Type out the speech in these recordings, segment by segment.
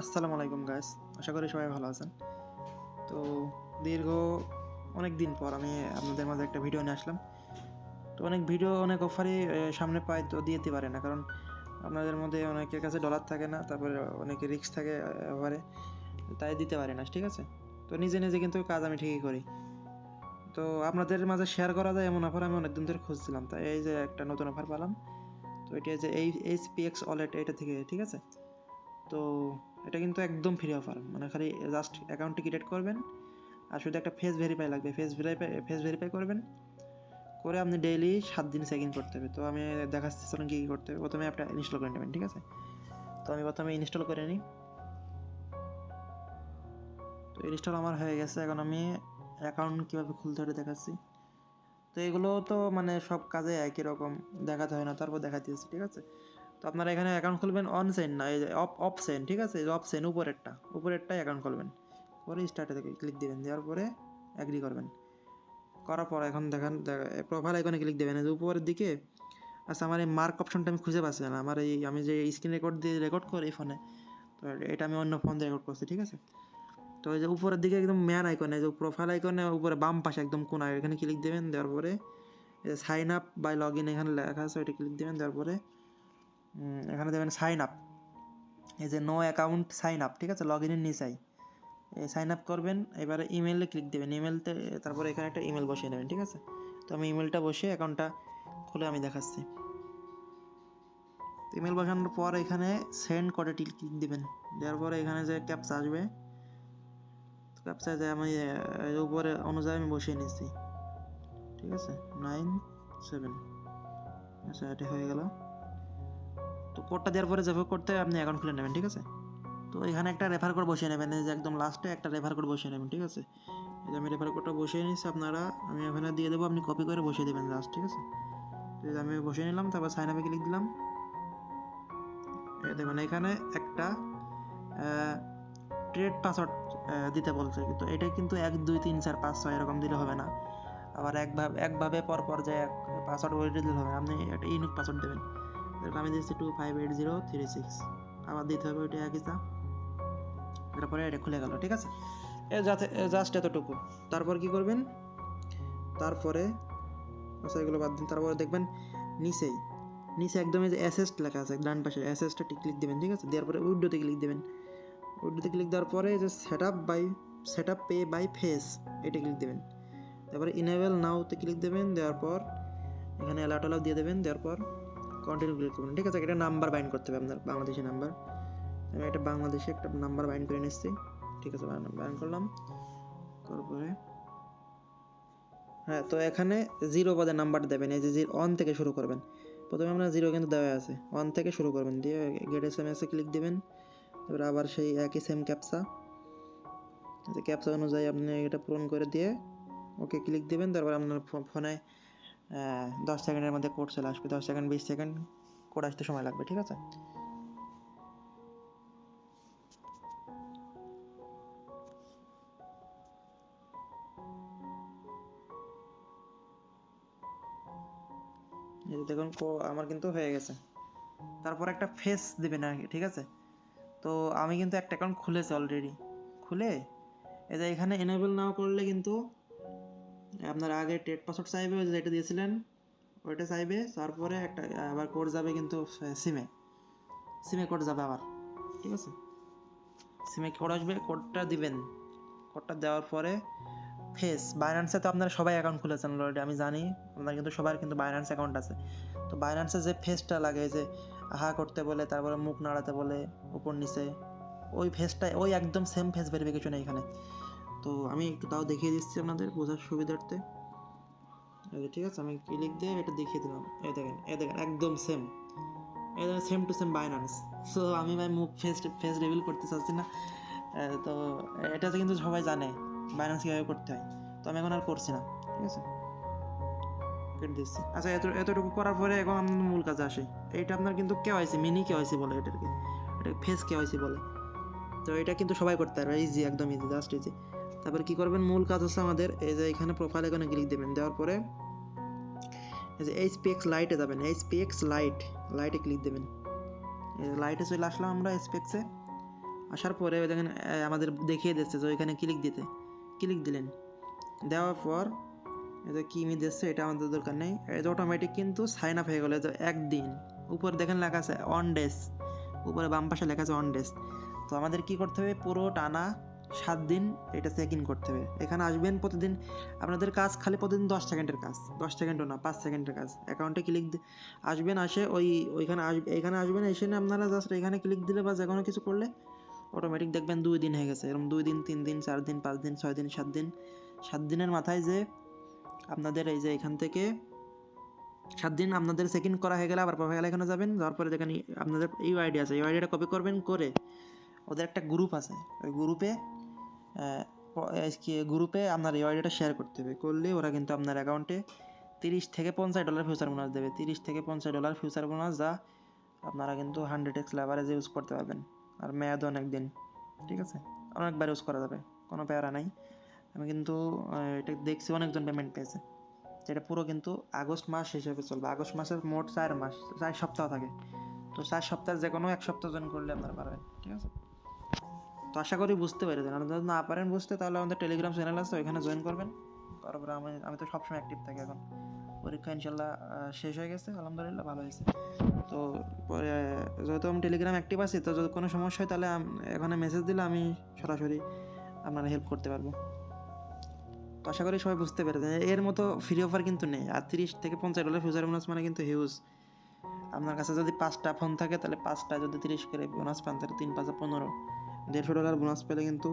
আসসালামু আলাইকুম গাইস আশা করি সবাই ভালো আছেন। তো দীর্ঘ অনেক দিন পর আমি আপনাদের মাঝে একটা ভিডিও নিয়ে আসলাম। তো অনেক ভিডিও অনেক অফারই সামনে পায় তো দিতে পারে না। কারণ আপনাদের মধ্যে অনেকের কাছে ডলার থাকে না, তারপরে অনেকে রিস্ক থাকে অফারে তাই দিতে পারে না, ঠিক আছে? তো নিজে নিজে কিন্তু কাজ আমি ঠিকই করি। তো আপনাদের মাঝে শেয়ার করা যায় এমন অফার আমি অনেকদিন ধরে খুঁজছিলাম। তাই এই যে একটা নতুন অফার পেলাম। তো এটা যে এই এইচ পি এক্স ওয়ালেট এটা থেকে, ঠিক আছে? তো এটা কিন্তু একদম ফ্রি অফার মানে খালি জাস্ট অ্যাকাউন্টটি ক্রিয়েট করবেন, আর শুধু একটা ফেস ভেরিফাই লাগবে ফেস ভেরিফাই ফেস ভেরিফাই করবেন, করে আপনি ডেইলি সাত দিন চেক করতে হবে। তো আমি দেখাচ্ছি চলুন কী কী করতে হবে। প্রথমে আপনি ইনস্টল করে নেবেন, ঠিক আছে? তো আমি প্রথমে ইনস্টল করে নিই। তো ইনস্টল আমার হয়ে গেছে, এখন আমি অ্যাকাউন্ট কীভাবে খুলতে হবে দেখাচ্ছি। তো এগুলো তো মানে সব কাজে একই রকম, দেখাতে হয় না, তারপর দেখা দিয়েছি ঠিক আছে? তো আপনারা এখানে অ্যাকাউন্ট খুলবেন অন সেন না, এই অফ অফ সেন ঠিক আছে? অফ সেন উপরেরটা, উপরেরটাই অ্যাকাউন্ট খুলবেন। করে স্টার্টে ক্লিক দেবেন, দেওয়ার পরে অ্যাগ্রি করবেন। করার পর এখন দেখেন প্রোফাইল আইকনে ক্লিক দেবেন। উপরের দিকে আচ্ছা আমার এই মার্ক অপশনটা আমি খুঁজে পাচ্ছি না। আমার এই, আমি যে স্ক্রিন রেকর্ড দিয়ে রেকর্ড করি এই ফোনে তো এটা আমি অন্য ফোন দিয়ে রেকর্ড করছি, ঠিক আছে? তো এই যে উপরের দিকে একদম ম্যান আইকনে যে প্রোফাইল আইকনে উপরে বাম পাশে একদম কোনায় এখানে ক্লিক দেবেন, দেওয়ার পরে sign up by log in এখানে লেখা আছে, ওইটা ক্লিক দেবেন, দেওয়ার পরে এখানে দেবেন সাইন আপ এই যে নো অ্যাকাউন্ট সাইন আপ ঠিক আছে? লগ ইনের নিচাই সাইন আপ করবেন, এবারে ইমেলে ক্লিক দেবেন। ইমেলতে তারপরে এখানে একটা ইমেল বসিয়ে নেবেন ঠিক আছে? তো আমি ইমেলটা বসিয়ে অ্যাকাউন্টটা খুলে আমি দেখাচ্ছি। ইমেল বসানোর পর এখানে সেন্ড করে ক্লিক দেবেন। দেওয়ার পরে এখানে যে ক্যাপচা আসবে ক্যাপচা যে আমি উপরে অনুযায়ী আমি বসিয়ে নিচ্ছি। ঠিক আছে? নাইন সেভেন আচ্ছা এটা হয়ে গেল। তো কোডটা দেওয়ার পরে যেভাবে করতে আপনি অ্যাকাউন্ট খুলে নেবেন, ঠিক আছে? তো এখানে একটা রেফার কোড বসিয়ে নেবেন যে একদম লাস্টে একটা রেফার কোড বসিয়ে নেবেন, ঠিক আছে? এই যে আমি রেফার কোডটা বসিয়ে নিচ্ছি আপনারা, আমি ওখানে দিয়ে দেবো, আপনি কপি করে বসিয়ে দেবেন লাস্ট ঠিক আছে? তো আমি বসিয়ে নিলাম, তারপর সাইন আপে ক্লিক দিলাম। দেখুন, এখানে একটা ট্রেড পাসওয়ার্ড দিতে বলছে, কিন্তু এটা কিন্তু এক, দুই, তিন, চার, পাঁচ, ছয় এরকম দিলে হবে না। আবার একভাবে একভাবে পর পর যে পাসওয়ার্ড ওইটা দিলে হবে আপনি একটা ইউনিক পাসওয়ার্ড দেবেন। যেরকম আমি two five eight zero three six আবার দিতে হবে ওইটা একই চা তারপরে এটা খুলে গেল, ঠিক আছে? যাতে জাস্ট এতটুকু। তারপর কি করবেন? তারপরে আচ্ছা এগুলো বাদ দিন। তারপরে দেখবেন নিচেই, নিচে একদম যে অ্যাসেস্ট লেখা আছে, ডান পাশে অ্যাসেস্টটা ক্লিক দেবেন, ঠিক আছে? দেওয়ার পরে উইডোতে ক্লিক দেবেন। উইডোতে ক্লিক দেওয়ার পরে যে set up by set up pay by face এটা ক্লিক দেবেন। তারপরে ইনেবল নাওতে ক্লিক দেবেন, দেওয়ার পর, এখানে অ্যালার্ট অ্যালাউ দিয়ে দেবেন, দেওয়ার পর কন্টিনিউ ক্লিক করবেন। ঠিক আছে এটা নাম্বার বাইন্ড করতে হবে আপনার বাংলাদেশি নাম্বার আমি একটা বাংলাদেশে একটা নাম্বার বাইন্ড করে নিচ্ছি। ঠিক আছে বাইন্ড করলাম। তারপরে হ্যাঁ তো এখানে জিরো পদে নাম্বার দেবেন, এই যে অন থেকে শুরু করবেন। প্রথমে আপনার জিরো কিন্তু দেওয়া আছে। ওয়ান থেকে শুরু করবেন, দিয়ে গেট এস এম এসে ক্লিক দেবেন। তারপরে আবার সেই একই সেম ক্যাপসা ক্যাপসা অনুযায়ী আপনি এটা পূরণ করে দিয়ে ওকে ক্লিক দেবেন। তারপর আপনার ফোনে দশ সেকেন্ডের মধ্যে কোড চলে আসবে। দশ সেকেন্ড, বিশ সেকেন্ড কোড আসতে সময় লাগবে, ঠিক আছে? দেখুন আমার কিন্তু হয়ে গেছে। তারপর একটা ফেস দেবেন আর ঠিক আছে? তো আমি কিন্তু একটা অ্যাকাউন্ট খুলেছি অলরেডি খুলে? যে এখানে এনেবল নাও করলে কিন্তু আপনার আগে টেট পাসওয়ার্ড চাইবে, ওই যেটা দিয়েছিলেন, ওইটা চাইবে, তারপরে একটা, আবার কোড যাবে কিন্তু সিমে সিমে কোড যাবে আবার, ঠিক আছে? সিমে কোড আসবে কোডটা দিবেন। কোডটা দেওয়ার পরে ফেস বাইন্যান্সে তো আপনারা সবাই অ্যাকাউন্ট খুলেছেন অলরেডি আমি জানি আপনার কিন্তু সবার কিন্তু বাইন্যান্স অ্যাকাউন্ট আছে। তো বাইন্যান্সে যে ফেসটা লাগে, যে হা করতে বলে, তারপরে মুখ নাড়াতে বলে, উপর নিচে, ওই ফেসটাই ওই একদম সেম ফেস ভেরিফিকেশন এখানে। তো আমি একটু তাও দেখিয়ে দিচ্ছি আপনাদের বোঝার সুবিধার্থে। যে ঠিক আছে, আমি ক্লিক দিয়ে এটা দেখিয়ে দিলাম। এই দেখেন এই দেখেন, একদম সেম এই দেখেন same to same Binance so আমি ভাই মুখ ফেস ফেস রিভিল করতে চাচ্ছি না। তো এটাতে কিন্তু সবাই জানে বাইন্যান্স কীভাবে করতে হয়। তো আমি এখন আর করছি না, ঠিক আছে? কেটে দিচ্ছি। আচ্ছা এত, এতটুকু করার পরে এখন আমরা মূল কাজে আসে। এইটা আপনার কিন্তু কে হয়েছে মিনি কে হয়েছে বলে এটাকে। এটা ফেস কে হয়েছে বলে। তো এটা কিন্তু সবাই করতে পারবে ইজি একদম ইজি জাস্ট ইজি তারপর কি করবেন? মূল কাজ হচ্ছে আমাদের এই যে এখানে প্রোফাইল এখানে ক্লিক দেবেন। দেওয়ার পরে এই যে এইচ পি এক্স লাইটে যাবেন। এইচ পি এক্স লাইট লাইটে ক্লিক দেবেন। লাইটে চলে আসলাম আমরা এইচ পি এক্সে আসার পরে দেখেন আমাদের দেখিয়ে দিচ্ছে যে ওইখানে ক্লিক দিতে ক্লিক দিলেন। দেওয়ার পর এই যে কি মি দিচ্ছে এটা আমাদের দরকার নেই। যে অটোমেটিক কিন্তু সাইন আপ হয়ে গেলো। যে একদিন। উপরে দেখেন লেখা আছে অন ডেস উপরে বাম পাশে লেখা আছে অন ডেস তো আমাদের কি করতে হবে? পুরো টানা সাত দিন এটা চেক ইন করতে হবে। এখানে আসবেন প্রতিদিন, আপনাদের কাজ খালি প্রতিদিন দশ সেকেন্ডের কাজ। দশ সেকেন্ডও না, পাঁচ সেকেন্ডের কাজ। অ্যাকাউন্টে ক্লিক আসবেন, আসে ওই ওইখানে আসবে এখানে আসবেন, এসে আপনারা জাস্ট এখানে ক্লিক দিলে বা যে কোনো কিছু করলে অটোমেটিক দেখবেন দুই দিন হয়ে গেছে। এরকম দুই দিন, তিন দিন, চার দিন, পাঁচ দিন, ছয় দিন, সাত দিন। সাত দিনের মাথায় যে আপনাদের এই যে এখান থেকে সাত দিন আপনাদের চেক ইন করা হয়ে গেলে আবার প্রোফাইল এখানে যাবেন, যাওয়ার পরে এই- আপনাদের এই আইডি আছে, এই আইডিটা কপি করবেন করে ওদের একটা গ্রুপ আছে। ওই গ্রুপে গ্রুপে আপনার এই আইডিটা শেয়ার করতে হবে। করলে ওরা কিন্তু আপনার অ্যাকাউন্টে তিরিশ থেকে পঞ্চাশ ডলার ফিউচার বোনাস দেবে। তিরিশ থেকে পঞ্চাশ ডলার ফিউচার বোনাস যা আপনারা কিন্তু হান্ড্রেড এক্স লেভারেজ ইউজ করতে পারবেন। আর মেয়াদ অনেক দিন, ঠিক আছে? অনেকবার ইউজ করা যাবে, কোনো প্যারা নাই। আমি কিন্তু এটা দেখছি অনেকজন পেমেন্ট পেয়েছে, যেটা পুরো কিন্তু আগস্ট মাস হিসেবে চলবে। আগস্ট মাসের মোট চার মাস, চার সপ্তাহ থাকে। তো চার সপ্তাহে যে কোনো এক সপ্তাহ জয়েন করলে আপনারা পারবেন, ঠিক আছে? তো আশা করি বুঝতে পেরেছেন। আপনারা যদি না পারেন বুঝতে, তাহলে আমাদের টেলিগ্রাম চ্যানেল আছে, ওইখানে জয়েন করবেন। তারপরে আমি আমি তো সবসময় অ্যাক্টিভ থাকি এখন। পরীক্ষা ইনশাল্লাহ শেষ হয়ে গেছে, আলহামদুলিল্লাহ ভালো হয়েছে। তো পরে, যেহেতু আমি টেলিগ্রাম অ্যাক্টিভ আছি, তো যদি কোনো সমস্যা হয়, তাহলে এখানে মেসেজ দিলে আমি সরাসরি আপনারা হেল্প করতে পারব। তো আশা করি সবাই বুঝতে পেরেছেন। এর মতো ফ্রি অফার কিন্তু নেই। আর তিরিশ থেকে পঞ্চাশ ডলার ফিউচার বোনাস মানে কিন্তু হিউজ আপনার কাছে যদি পাঁচটা ফোন থাকে, তাহলে পাঁচটা, যদি তিরিশ করে বোনাস পান, তাহলে তিন পাঁচে পনেরো। দেড়শো ডলার বোনাস পেলে কিন্তু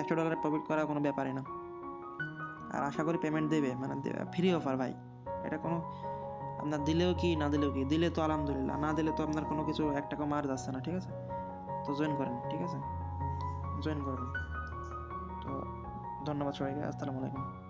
একশো ডলারের প্রফিট করা কোনো ব্যাপারই না। আর আশা করি পেমেন্ট দেবে মানে ফ্রি অফার ভাই। এটা কোনো, আপনার দিলেও কি, না দিলেও কি? দিলে তো আলহামদুলিল্লাহ, না দিলে তো আপনার কোনো কিছু এক টাকা মার যাচ্ছে না, ঠিক আছে? তো জয়েন করেন, ঠিক আছে? জয়েন করবেন তো ধন্যবাদ সবাইকে, আসসালামু আলাইকুম।